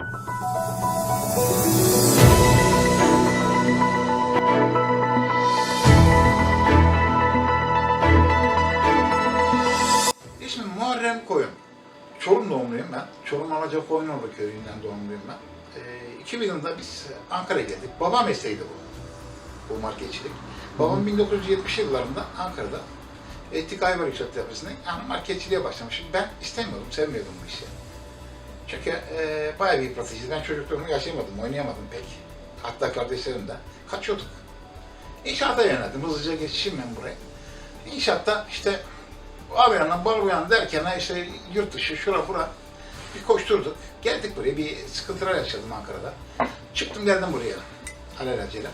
İsmim Muharrem Koyun. Çorum doğumluyum ben. Çorum Alaca Koyunoğlu köyünden doğumluyum ben. Ee, 2000 yılında biz Ankara'ya geldik. Baba mesleğiydi bu. Bu marketçilik. Babam 1970 yıllarında Ankara'da Ettik Ayvar İşletmesi'nde yani marketçiliğe başlamış. Ben istemiyordum, sevmiyordum bu işi. Çünkü e, bayağı bir yıpratıcıydı. Ben çocukluğumu yaşayamadım, oynayamadım pek. Hatta kardeşlerim de. Kaçıyorduk. İnşaata yöneldim. Hızlıca geçişim ben buraya. İnşaatta işte abi yandan bal uyan derken işte yurt dışı şura bura bir koşturduk. Geldik buraya bir sıkıntılar yaşadım Ankara'da. Çıktım geldim buraya alelacele.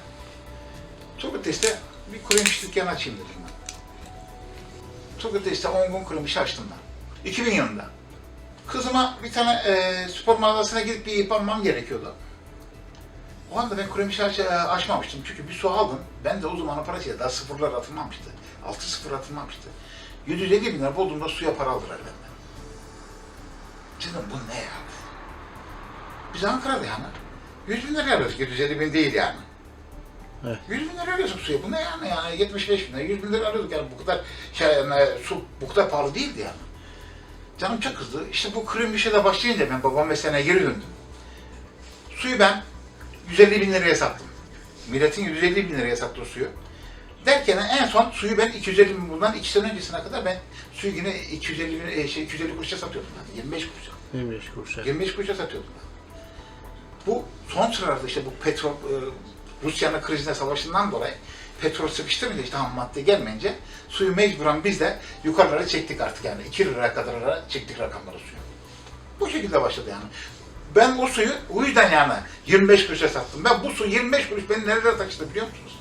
Turgut'ta işte bir kuru yemiş dükkanı açayım dedim ben. Turgut'ta işte 10 gün kuru yemiş açtım ben. 2000 yılında. Kızıma bir tane e, spor mağazasına gidip bir ip almam gerekiyordu. O anda ben kuru yemiş aç, e, açmamıştım çünkü bir su aldım. Ben de o zaman parasıyla daha sıfırlar atılmamıştı. 6 sıfır atılmamıştı. 750 bin lira bulduğumda suya para aldılar benden. Dedim bu ne ya? Biz Ankara'da yani. 100 bin lira alıyoruz, 750 bin değil yani. Evet. 100 bin lira alıyorsun suya. Bu ne yani? yani 75 bin lira, 100 bin lira alıyorduk yani bu kadar şey, yani, su bu kadar pahalı değildi yani. Canım çok kızdı. İşte bu kırım bir şeyle başlayınca ben babam mesleğine geri döndüm. Suyu ben 150 bin liraya sattım. Milletin 150 bin liraya sattığı suyu. Derken en son suyu ben 250 bin bundan 2 sene öncesine kadar ben suyu yine 250 bin, e, şey, 250 kuruşa satıyordum ben. 25 kuruşa. 25 kuruş. evet. 25 kuruşa satıyordum. Bu son sıralarda işte bu petrol, e, Rusya'nın krizine savaşından dolayı petrol sıkıştırınca işte ham madde gelmeyince suyu mecburen biz de yukarılara çektik artık yani 2 liraya kadar çektik rakamları suyu. Bu şekilde başladı yani. Ben o suyu o yüzden yani 25 kuruşa sattım. Ben bu su 25 kuruş beni nerelere taşıdı biliyor musunuz?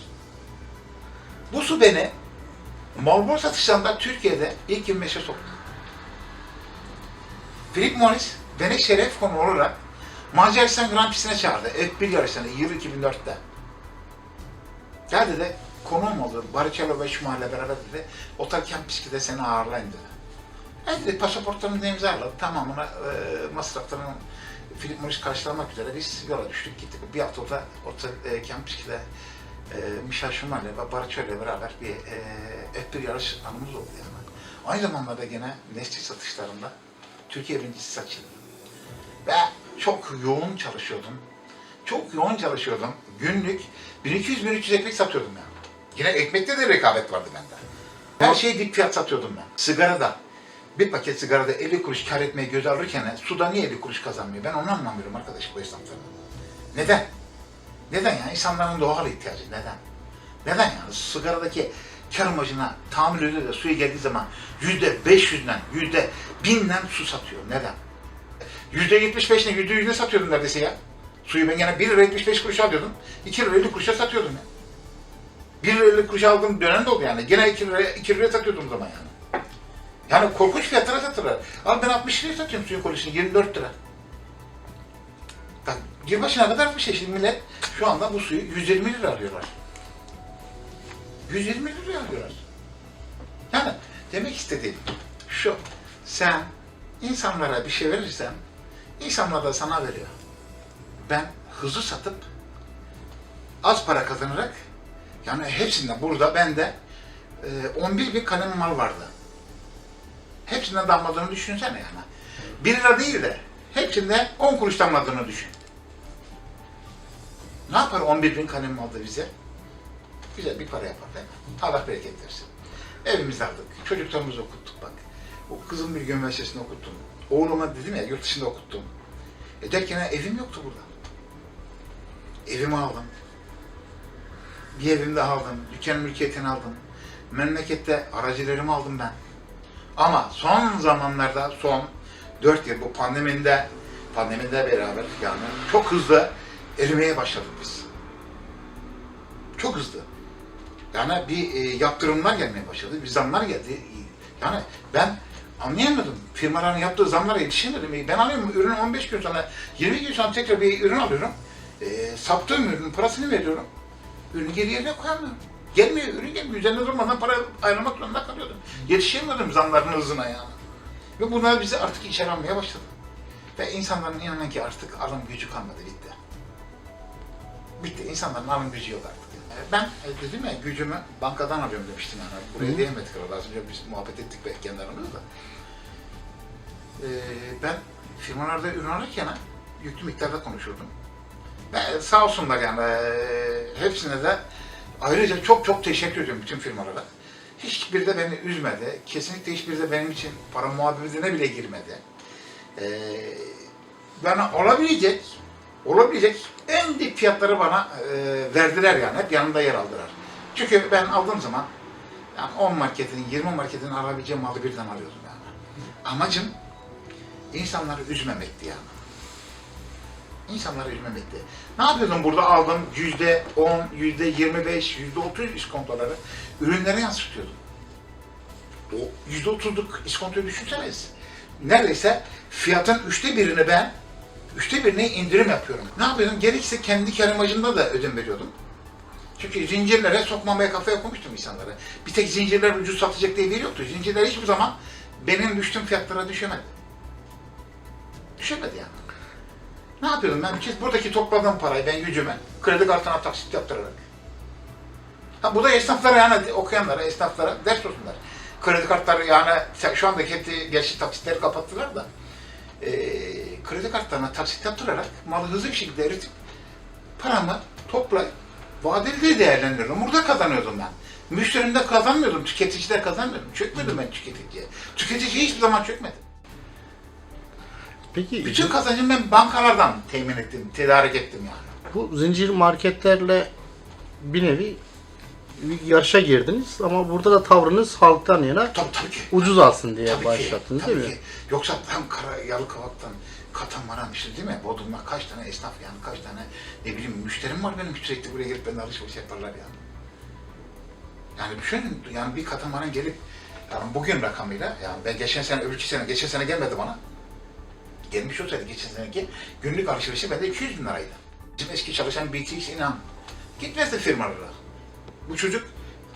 Bu su beni Marlboro satışlarında Türkiye'de ilk 25'e soktu. Philip Morris beni şeref konu olarak Macaristan Grand Prix'sine çağırdı. F1 yarışlarına yıl 2004'te. Gel dedi, konuğum oldu. Barrichello ve Schumacher'le beraber dedi, otel kamp pistinde seni ağırlayın dedi. Ben dedi, pasaportlarını da imzaladı. Tamamına e, masraflarını Philip Morris karşılamak üzere biz yola düştük gittik. Bir hafta orada otel e, kamp pistinde e, Michel Schumacher'le ve Barrichello'yla beraber bir e, F1 yarış anımız oldu yani. Aynı zamanda da gene Nestle satışlarında Türkiye birincisi seçildim. Ve çok yoğun çalışıyordum. Çok yoğun çalışıyordum. Günlük 1200-1300 ekmek satıyordum yani. Yine ekmekte de rekabet vardı bende. Her şeyi dip fiyat satıyordum ben. Sigarada. Bir paket sigarada 50 kuruş kar etmeyi göz alırken suda niye 50 kuruş kazanmıyor? Ben onu anlamıyorum arkadaş bu esnafların. Neden? Neden yani? İnsanların doğal ihtiyacı. Neden? Neden yani? Sigaradaki kar amacına tahammül ediyor da suya geldiği zaman yüzde 500'den, yüzde 1000'den su satıyor. Neden? Yüzde 75'le yüzde yüzüne satıyordum neredeyse ya. Suyu ben gene 1 lira 75 kuruş alıyordum. 2 lira 50 kuruşa satıyordum ya. 1 lira 50 kuruş aldığım dönem de oldu yani. Gene 2 lira 2 liraya satıyordum zaman yani. Yani korkunç fiyatlara sattılar. Al ben 60 liraya satıyorum suyun kolisini 24 lira. Bak yılbaşına kadar bir şey şimdi millet şu anda bu suyu 120 lira alıyorlar. 120 lira alıyorlar. Yani demek istediğim şu, sen insanlara bir şey verirsen, insanlar da sana veriyor. Ben hızlı satıp, az para kazanarak, yani hepsinden burada bende e, 11 bin kalem mal vardı. Hepsinden damladığını düşünsene yani. 1 lira değil de hepsinde 10 kuruş damladığını düşün. Ne yapar 11 bin kalem aldı bize? Güzel bir para yapar değil mi? Allah bereket versin. Evimizi aldık. Çocuklarımızı okuttuk bak. O kızım bir üniversitesinde okuttum. Oğluma dedim ya yurt dışında okuttum. E derken evim yoktu burada. Evimi aldım. Bir evim daha aldım. Dükkan mülkiyetini aldım. Memlekette aracılarımı aldım ben. Ama son zamanlarda son 4 yıl bu pandemide pandemide beraber yani çok hızlı erimeye başladık biz. Çok hızlı. Yani bir e, yaptırımlar gelmeye başladı, bir zamlar geldi. Yani ben anlayamadım. Firmaların yaptığı zamlara yetişemedim. Ben alıyorum ürünü 15 gün sonra, 20 gün sonra tekrar bir ürün alıyorum. E, saptığım ürünün parasını veriyorum. Ürünü geri yerine koyamıyorum. Gelmiyor, ürün gelmiyor. Üzerine durmadan para ayrılmak zorunda kalıyordum. Yetişemedim zamların hızına yani. Ve bunlar bizi artık içeri almaya başladı. Ve insanların inanın ki artık alım gücü kalmadı, bitti. Bitti, insanların alım gücü yok artık. E, Ben e, dedim ya gücümü bankadan alıyorum demiştim yani. Buraya Hı. diyemedik herhalde. Az önce biz muhabbet ettik belki kendi aramızda. E, ben firmalarda ürün alırken yüklü miktarda konuşurdum. Ve sağ olsunlar yani e, hepsine de ayrıca çok çok teşekkür ediyorum bütün firmalara. Hiçbiri de beni üzmedi. Kesinlikle hiçbiri de benim için para muhabbetine bile girmedi. E, bana olabilecek, olabilecek en dip fiyatları bana e, verdiler yani. Hep yanımda yer aldılar. Çünkü ben aldığım zaman yani 10 marketin, 20 marketin alabileceğim malı birden alıyordum yani. Amacım insanları üzmemekti yani. İnsanları üzmemekti. Ne yapıyordum burada aldım yüzde 10, yüzde 25, yüzde 30 iskontoları ürünlere yansıtıyordum. O yüzde 30'luk iskontoyu düşünseniz. Neredeyse fiyatın üçte birini ben, üçte birini indirim yapıyorum. Ne yapıyordum? Gerekirse kendi kar amacında da ödün veriyordum. Çünkü zincirlere sokmamaya kafaya koymuştum insanları. Bir tek zincirler ucuz satacak diye bir yoktu. Zincirler hiçbir zaman benim düştüğüm fiyatlara düşemedi. Düşemedi yani. Ne yapıyordum ben? Ki Buradaki topladığım parayı ben gücüme kredi kartına taksit yaptırarak. Ha bu da esnaflara yani okuyanlara, esnaflara ders olsunlar. Kredi kartları yani şu andaki hepsi gerçi taksitleri kapattılar da eee kredi kartlarına taksit yaptırarak malı hızlı bir şekilde eritip paramı toplayıp vadeli de değerlendiriyorum. Burada kazanıyordum ben. Müşterimde kazanmıyordum, tüketicide kazanmıyordum. Çökmedim ben tüketiciye. Tüketici hiçbir zaman çökmedi. Peki Bütün kazancımı ben bankalardan temin ettim, tedarik ettim yani. bu zincir marketlerle bir nevi bir yarışa girdiniz ama burada da tavrınız halktan yana Tabii tabii ki. ucuz alsın diye Tabii ki, başlattınız tabii değil mi? ki. Yoksa hem kara, Yalıkavak'tan Katamaran işte değil mi? Bodrum'da kaç tane esnaf yani kaç tane ne bileyim müşterim var benim sürekli buraya gelip benden alışveriş yaparlar yani. Yani düşünün yani bir katamaran gelip yani bugün rakamıyla yani ben geçen sene öbürkü sene geçen sene gelmedi bana. Gelmiş olsaydı geçen seneki günlük alışverişi bende 200 bin liraydı. Bizim eski çalışan BTX inan gitmezdi firmalara. Bu çocuk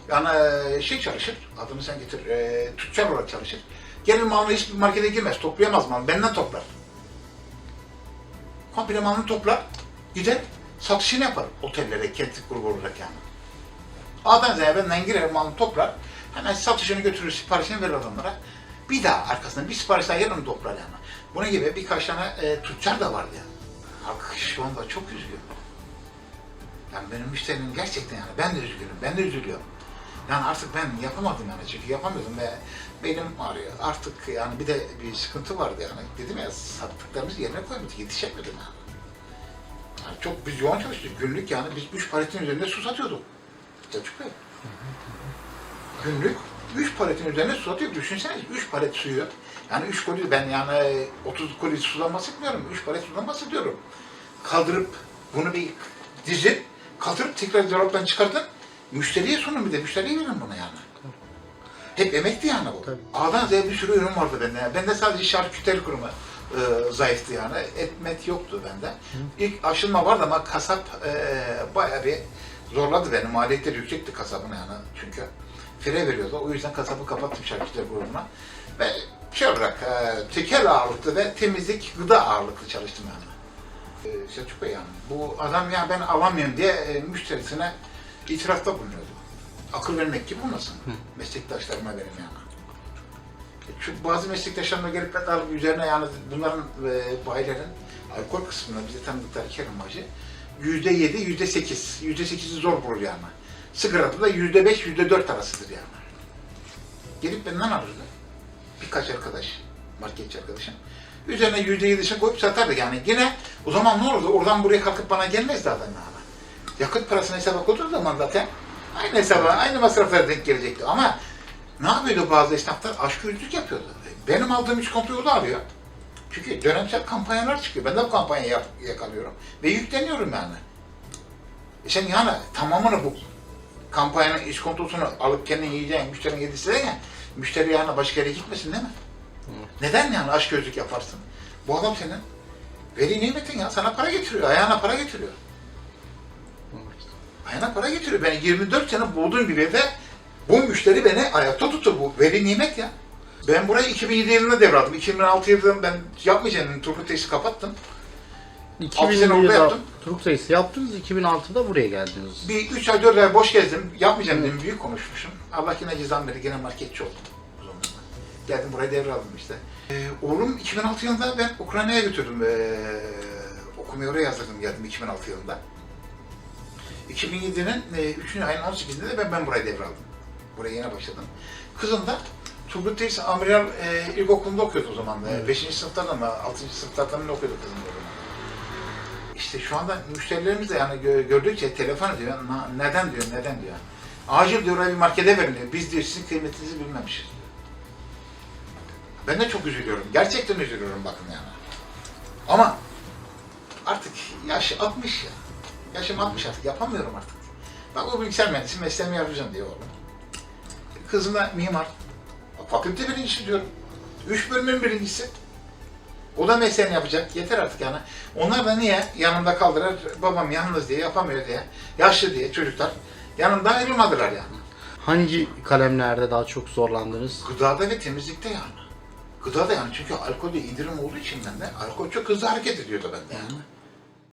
yani e, şey çalışır, adını sen getir, e, tüccar olarak çalışır. Gelir malını hiçbir markete girmez, toplayamaz malını, benden toplar. Komple malını toplar, gider, satışını yapar otellere, kent grubu olarak yani. A'dan Z'ye benden girer, malını toplar, hemen satışını götürür, siparişini verir adamlara. Bir daha arkasından bir sipariş daha yer toplar yani. Bunun gibi birkaç tane e, tüccar da vardı yani. Halk şu anda çok üzgün. Yani benim müşterim gerçekten yani ben de üzgünüm, ben de üzülüyorum. Yani artık ben yapamadım yani çünkü yapamıyordum ve benim ağrıyor. Artık yani bir de bir sıkıntı vardı yani. Dedim ya sattıklarımız yerine koymadık, yetişemedim yani. yani çok biz yoğun çalıştık. Günlük yani biz üç paletin üzerinde su satıyorduk. Selçuk Bey. Günlük üç paletin üzerine su satıyorduk. Düşünsenize üç palet suyu. Yani üç koli ben yani 30 koli sudan bahsetmiyorum. Üç palet sudan bahsediyorum. Kaldırıp bunu bir dizip kaldırıp tekrar dolaptan çıkartın. Müşteriye sunun bir de müşteriye verin bunu yani. Hep emekti yani bu. Tabii. A'dan Z'ye bir sürü ürün vardı bende. Yani. Bende sadece şarküteri kurumu e, zayıftı yani. Etmet yoktu bende. İlk aşılma vardı ama kasap e, bayağı bir zorladı beni. Maliyetleri yüksekti kasabın yani çünkü. Fire veriyordu. O yüzden kasabı kapattım şarküteri grubuna. Ve şey olarak e, tekel ağırlıklı ve temizlik, gıda ağırlıklı çalıştım yani. E, Selçuk Bey yani bu adam ya ben alamıyorum diye e, müşterisine itirafta bulunuyordu. Akıl vermek gibi olmasın meslektaşlarıma benim yani. E, Çünkü bazı meslektaşlarımla gelip ben alıp üzerine yani bunların e, bayilerin alkol kısmında bize tanıdıkları amacı yüzde yedi, yüzde sekiz. Yüzde sekizi zor bulur yani. Sigarada da yüzde beş, yüzde dört arasıdır yani. Gelip benden alırdı. Birkaç arkadaş, marketçi arkadaşım. Üzerine yüzde yedisini koyup satardı yani. Yine o zaman ne olurdu? Oradan buraya kalkıp bana gelmezdi adam yani. Yakıt parasını hesaba koyduğu zaman zaten aynı hesaba, aynı masraflara denk gelecekti. Ama ne yapıyordu bazı esnaflar? Aşkürcülük yapıyordu. Benim aldığım iş kontrolü da alıyor. Çünkü dönemsel kampanyalar çıkıyor. Ben de bu kampanyayı yakalıyorum. Ve yükleniyorum yani. E sen yani tamamını bu kampanyanın iş kontrolünü alıp kendin yiyeceğin, müşterinin yedisi ya, müşteri yani başka yere gitmesin değil mi? Neden yani aşk gözlük yaparsın? Bu adam senin veli nimetin ya sana para getiriyor, ayağına para getiriyor. Ayağına para getiriyor. Ben 24 sene bulduğum bir evde bu müşteri beni ayakta tutur. Bu veli nimet ya. Ben burayı 2007 yılında devraldım. 2006 yılında ben yapmayacağım. Turgut Teysi kapattım. Altı sene orada 2007'de yaptım. Turuk sayısı yaptınız, 2006'da buraya geldiniz. Bir 3 ay 4 ay boş gezdim. Yapmayacağım dedim. Büyük konuşmuşum. Allah yine cezam verir. Gene marketçi oldum. o zaman. Geldim buraya devraldım işte. Ee, oğlum 2006 yılında ben Ukrayna'ya götürdüm. Ee, okumaya oraya yazdırdım geldim 2006 yılında. 2007'nin e, 3. ayın 18'inde de ben, ben burayı devraldım. Buraya yeni başladım. Kızım da Turgut Teyze Amiral e, ilkokulunda okuyordu o zaman da. 5. sınıftan mı 6. sınıftan mı okuyordu kızım zaman. İşte şu anda müşterilerimiz de yani gö- gördükçe telefon ediyor. "Na- Neden diyor, neden diyor. Acil diyor bir markete verin. Biz diyor sizin kıymetinizi bilmemişiz diyor. Ben de çok üzülüyorum. Gerçekten üzülüyorum bakın yani. Ama artık yaş 60 ya. Yaşım 60 artık yapamıyorum artık. Bak o bilgisayar mühendisi mesleğimi yapacağım diyor oğlum. Kızım da mimar. Fakülte birincisi diyorum. Üç bölümün birincisi. O da mesleğini yapacak. Yeter artık yani. Onlar da niye? Yanımda kaldılar. Babam yalnız diye, yapamıyor diye. Yaşlı diye çocuklar. Yanımdan ayrılmadılar yani. Hangi kalemlerde daha çok zorlandınız? Gıdada ve temizlikte yani. Gıdada yani çünkü alkolde indirim olduğu için bende alkol çok hızlı hareket ediyordu bende yani.